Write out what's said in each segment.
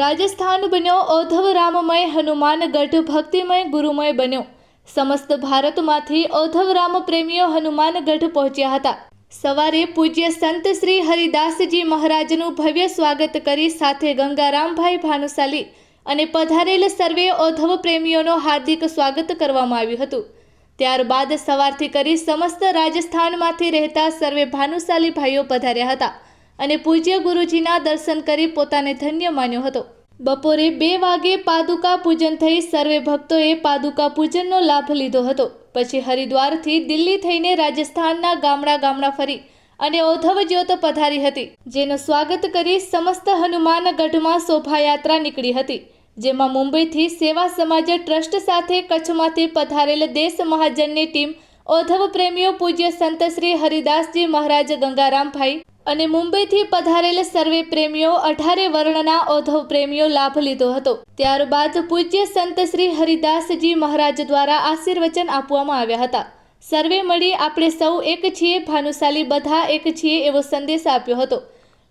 રાજસ્થાન બન્યો ઔધવ રામમય હનુમાનગઢ ભક્તિમય ગુરુમય બન્યો. સમસ્ત ભારતમાંથી ઔધવ રામ પ્રેમીઓ હનુમાનગઢ પહોંચ્યા હતા. સવારે પૂજ્ય સંત શ્રી હરિદાસજી મહારાજનું ભવ્ય સ્વાગત કરી સાથે ગંગારામભાઈ ભાનુશાલી અને પધારેલ સર્વે ઔધવ પ્રેમીઓનો હાર્દિક સ્વાગત કરવામાં આવ્યું હતું. ત્યારબાદ સવારથી કરી સમસ્ત રાજસ્થાનમાંથી રહેતા સર્વે ભાનુશાલી ભાઈઓ પધાર્યા હતા. અને પૂજ્ય ગુરુજીના દર્શન કરી પોતાને ધન્ય માન્યો હતો. બપોરે બે વાગે પાદુકા પૂજન થઈ સર્વે ભક્તોએ પાદુકા પૂજનનો લાભ લીધો હતો. પછી હરિદ્વારથી દિલ્હી થઈને રાજસ્થાનના ગામડા ગામડા ફરી અને ઔધવ જ્યોત પધારી હતી, જેનું સ્વાગત કરી સમસ્ત હનુમાનગઢમાં શોભાયાત્રા નીકળી હતી, જેમાં મુંબઈથી સેવા સમાજ ટ્રસ્ટ સાથે કચ્છમાંથી પધારેલ દેશ મહાજનની ટીમ ઔધવ પ્રેમીઓ પૂજ્ય સંત શ્રી હરિદાસજી મહારાજ ગંગારામભાઈ અને મુંબઈથી પધારેલ સર્વે પ્રેમીઓ અઢારે વર્ણના ઔધવ પ્રેમીઓ લાભ લીધો હતો. ત્યારબાદ પૂજ્ય સંત શ્રી હરિદાસજી મહારાજ દ્વારા આશીર્વચન આપવામાં આવ્યા હતા. સર્વે મળી આપણે સૌ એક છીએ, ભાનુશાલી બધા એક છીએ એવો સંદેશ આપ્યો હતો.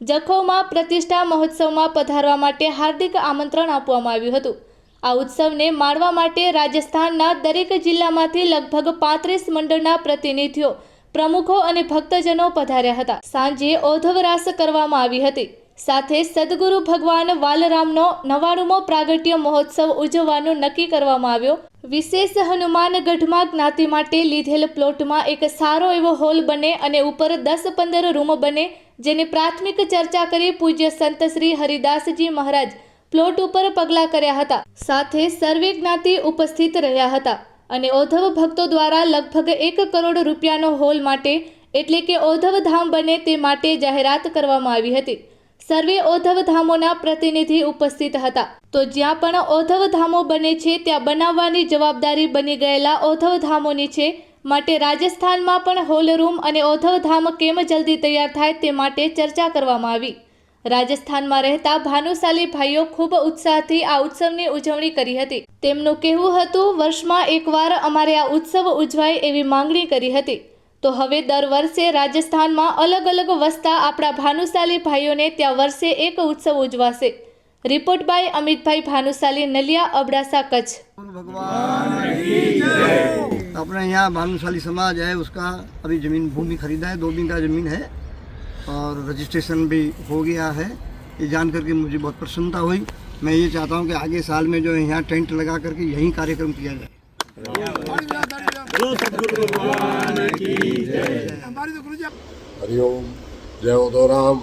જખૌમાં પ્રતિષ્ઠા મહોત્સવમાં પધારવા માટે હાર્દિક આમંત્રણ આપવામાં આવ્યું હતું. આ ઉત્સવને માણવા માટે રાજસ્થાનના દરેક જિલ્લામાંથી લગભગ પાંત્રીસ મંડળના પ્રતિનિધિઓ પ્રમુખો અને ભક્તજનો પધાર્યા હતા. સાંજે ઓધવરાસ કરવામાં આવી હતી. સાથે સદગુરુ ભગવાન વાલરામનો નવાણુંમો પ્રાગટ્ય મહોત્સવ ઉજવવાનું નક્કી કરવામાં આવ્યો. વિશેષ હનુમાનગઢમાં જ્ઞાતિ માટે લીધેલ પ્લોટમાં એક સારો એવો હોલ બને અને ઉપર દસ પંદર રૂમ બને, જેની પ્રાથમિક ચર્ચા કરી પૂજ્ય સંત શ્રી હરિદાસજી મહારાજ પ્લોટ ઉપર પગલાં કર્યા હતા. સાથે સર્વે જ્ઞાતિ ઉપસ્થિત રહ્યા હતા. અને ઔધવ ભક્તો દ્વારા લગભગ એક કરોડ રૂપિયાનો હોલ માટે, એટલે કે ઔધવ ધામ બને તે માટે જાહેરાત કરવામાં આવી હતી. સર્વે ઔધવ ધામોના પ્રતિનિધિ ઉપસ્થિત હતા. તો જ્યાં પણ ઔધવ ધામો બને છે, ત્યાં બનાવવાની જવાબદારી બની ગયેલા ઔધવ ધામોની છે. માટે રાજસ્થાનમાં પણ હોલ રૂમ અને ઔધવ ધામ કેમ જલ્દી તૈયાર થાય તે માટે ચર્ચા કરવામાં આવી. રાજસ્થાનમાં રહેતા ભાનુશાલી ભાઈઓ ખૂબ ઉત્સાહથી આ ઉત્સવની ઉજવણી કરી હતી તેમનું કહેવું હતું વર્ષમાં એકવાર અમારે આ ઉત્સવ ઉજવાય એવી માંગણી કરી હતી તો હવે દર વર્ષે રાજસ્થાનમાં અલગ અલગ વસતા આપણા ભાનુશાલી ભાઈઓને ત્યાં વર્ષે એક ઉત્સવ ઉજવાશે રિપોર્ટ બાય અમિતભાઈ ભાનુશાલી નલિયા અબડાસા કચ્છ अपने यहाँ भानुशाली समाज है उसका अभी ज़मीन भूमि खरीदा है दो बीघा ज़मीन है और रजिस्ट्रेशन भी हो गया है ये जान करके मुझे बहुत प्रसन्नता हुई मैं ये चाहता हूँ कि आगे साल में जो है यहाँ टेंट लगा करके यहीं कार्यक्रम किया जाए હરિઓમ જય ઉદોરામ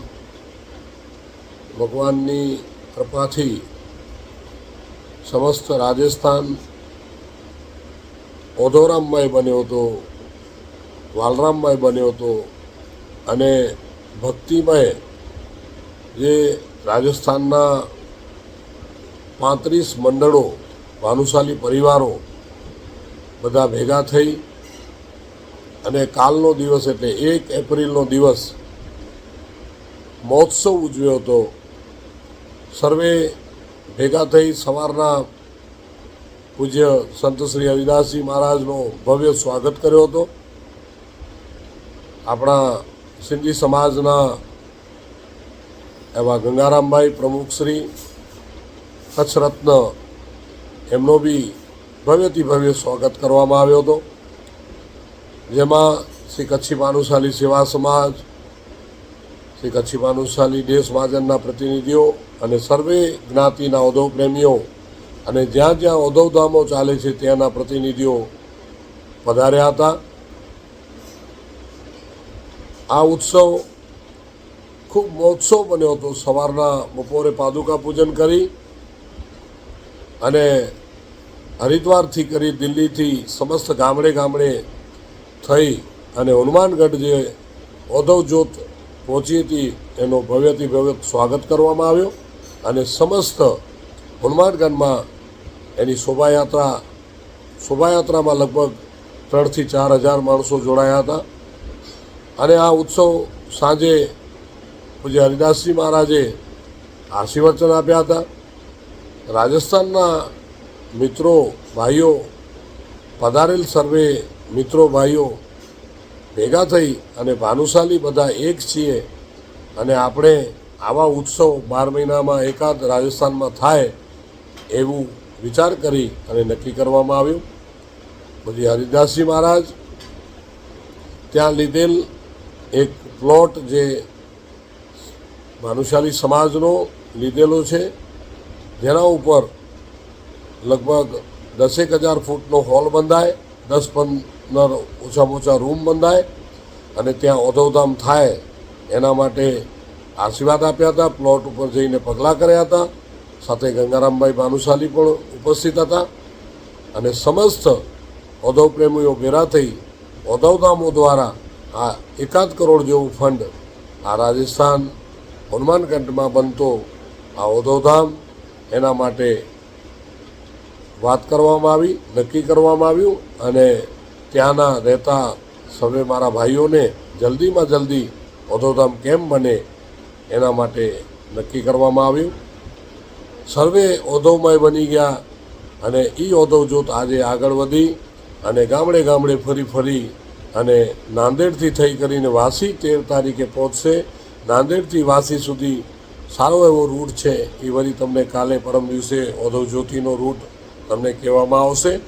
ભગવાનની કૃપાથી સમસ્ત રાજસ્થાન ઓધોરામમય બન્યો હતો વાલરામમય બન્યો હતો અને ભક્તિમય જે રાજસ્થાનના પાંત્રીસ મંડળો, ભાનુશાલી પરિવારો બધા ભેગા થઈ અને કાલનો દિવસ એટલે એક એપ્રિલનો દિવસ મહોત્સવ ઉજવ્યો હતો. સર્વે ભેગા થઈ સવારના પૂજ્ય સંત શ્રી હરિદાસજી મહારાજનો ભવ્ય સ્વાગત કર્યો હતો. આપણા સિંધી સમાજના એવા ગંગારામભાઈ પ્રમુખશ્રી કચ્છ રત્ન એમનો બી ભવ્યથી ભવ્ય સ્વાગત કરવામાં આવ્યો હતો. જેમાં શ્રી કચ્છી ભાનુશાલી સેવા સમાજ, શ્રી કચ્છી ભાનુશાલી દેશ મહાજનના પ્રતિનિધિઓ અને સર્વે જ્ઞાતિના ઔદ્યોગ પ્રેમીઓ અને જ્યાં જ્યાં ઔદ્યોગ ચાલે છે ત્યાંના પ્રતિનિધિઓ પધાર્યા હતા. આ ઉત્સવ ખૂબ મહોત્સવ બન્યો હતો. સવારના બપોરે પાદુકા પૂજન કરી અને હરિદ્વારથી કરી દિલ્હીથી સમસ્ત ગામડે ગામડે થઈ અને હનુમાનગઢ જે ઓધવ જ્યોત પહોંચી હતી એનો ભવ્યથી ભવ્ય સ્વાગત કરવામાં આવ્યો અને સમસ્ત હનુમાનગઢમાં એની શોભાયાત્રા, શોભાયાત્રામાં લગભગ ત્રણથી ચાર હજાર માણસો જોડાયા હતા. અને આ ઉત્સવ સાંજે પૂજ્ય હરિદાસજી મહારાજે આશીર્વચન આપ્યા હતા. રાજસ્થાનના મિત્રો, ભાઈઓ, પધારેલ સર્વે મિત્રો, ભાઈઓ ભેગા થઈ અને ભાનુશાલી બધા એક છીએ અને આપણે આવા ઉત્સવ બાર મહિનામાં એકાદ રાજસ્થાનમાં થાય એવું વિચાર કરી અને નક્કી કરવામાં આવ્યું. પછી હરિદાસજી મહારાજ, ત્યાં લીધેલ એક પ્લોટ જે ભાનુશાલી સમાજનો લીધેલો છે, જેના ઉપર લગભગ દસેક હજાર ફૂટનો હોલ બંધાય, દસ પંદર ઓછામાં ઓછા રૂમ બંધાય, અને ત્યાં ઓધવધામ થાય એના માટે આશીર્વાદ આપ્યા હતા, પ્લોટ ઉપર જઈને પગલાં કર્યા હતા, સાથે ગંગારામભાઈ ભાનુશાલી પણ ઉપસ્થિત હતા, અને સમસ્ત ઓધવ પ્રેમીઓ ભેરા થઈ ઓધવધામો દ્વારા આ એકાદ કરોડ જેવું ફંડ આ રાજસ્થાન હનુમાનગઢમાં બનતો આ ઓધોધામ એના માટે વાત કરવામાં આવી, નક્કી કરવામાં આવ્યું અને ત્યાંના રહેતા સર્વે મારા ભાઈઓને જલ્દીમાં જલ્દી ઓધોધામ કેમ બને એના માટે નક્કી કરવામાં આવ્યું. સર્વે ઓધવમય બની ગયા અને એ ઓધવ જૂથ આજે આગળ વધી અને ગામડે ગામડે ફરી ફરી અને નાંદેડથી થઈ કરીને વાસી તેર તારીખે પહોંચશે. નાંદેડથી વાસી સુધી સારો એવો રૂટ છે. એ વળી તમને કાલે પરમ દિવસે ઓધવ જ્યોતિનો રૂટ તમને કહેવામાં આવશે.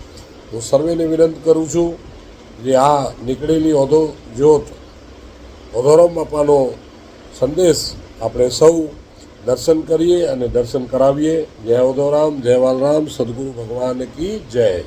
હું સર્વેને વિનંત કરું છું જે આ નીકળેલી ઓધવ જ્યોત ઓધોરામ બાપાનો સંદેશ આપણે સૌ દર્શન કરીએ અને દર્શન કરાવીએ. જય ઓધોરામ જય બાલરામ, સદગુરુ ભગવાન કી જય.